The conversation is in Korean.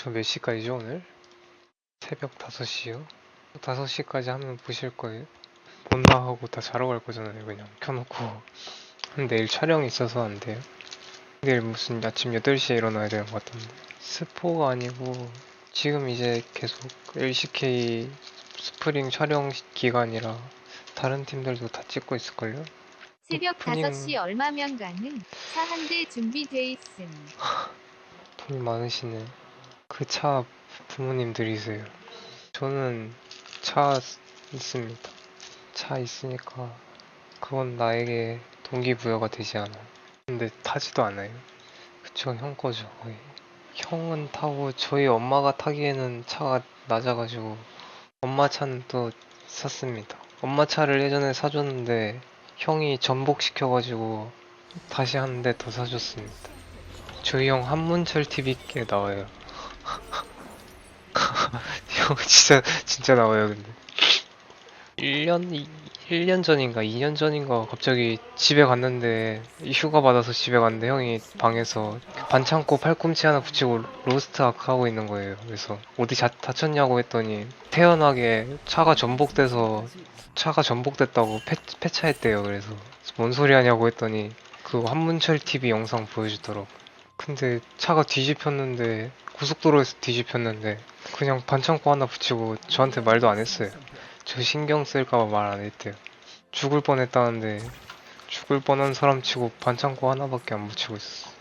저 몇 시까지죠 오늘? 새벽 5시요? 5시까지 하면 보실 거예요? 본다 하고 다 자러 갈 거잖아요 그냥 켜놓고 내일 촬영이 있어서 안 돼요 내일 무슨 아침 8시에 일어나야 되는 것 같은데 스포가 아니고 지금 이제 계속 LCK 스프링 촬영 기간이라 다른 팀들도 다 찍고 있을걸요? 새벽 오프닝- 5시 얼마면 가능? 차한 대 준비돼 있음. 돈이 많으시네. 그 차 부모님들이세요. 저는 차 있습니다. 차 있으니까 그건 나에게 동기부여가 되지 않아요. 근데 타지도 않아요. 그쵸, 형 거죠, 거의. 형은 타고 저희 엄마가 타기에는 차가 낮아가지고 엄마 차는 또 샀습니다. 엄마 차를 예전에 사줬는데 형이 전복시켜가지고 다시 한 대 더 사줬습니다. 저희 형 한문철 TV께 나와요. 형 진짜 진짜 나와요 근데. 1년 1년 전인가 2년 전인가 갑자기 집에 갔는데 휴가 받아서 집에 갔는데 형이 방에서 반창고 팔꿈치 하나 붙이고 로스트 아크 하고 있는 거예요. 그래서 어디 자, 다쳤냐고 했더니 태연하게 차가 전복돼서 차가 전복됐다고 폐, 폐차했대요. 그래서 뭔 소리 하냐고 했더니 그 한문철 TV 영상 보여주더라고. 근데 차가 뒤집혔는데 고속도로에서 뒤집혔는데 그냥 반창고 하나 붙이고 저한테 말도 안 했어요. 저 신경 쓸까봐 말 안 했대요. 죽을 뻔했다는데 죽을 뻔한 사람 치고 반창고 하나밖에 안 붙이고 있었어.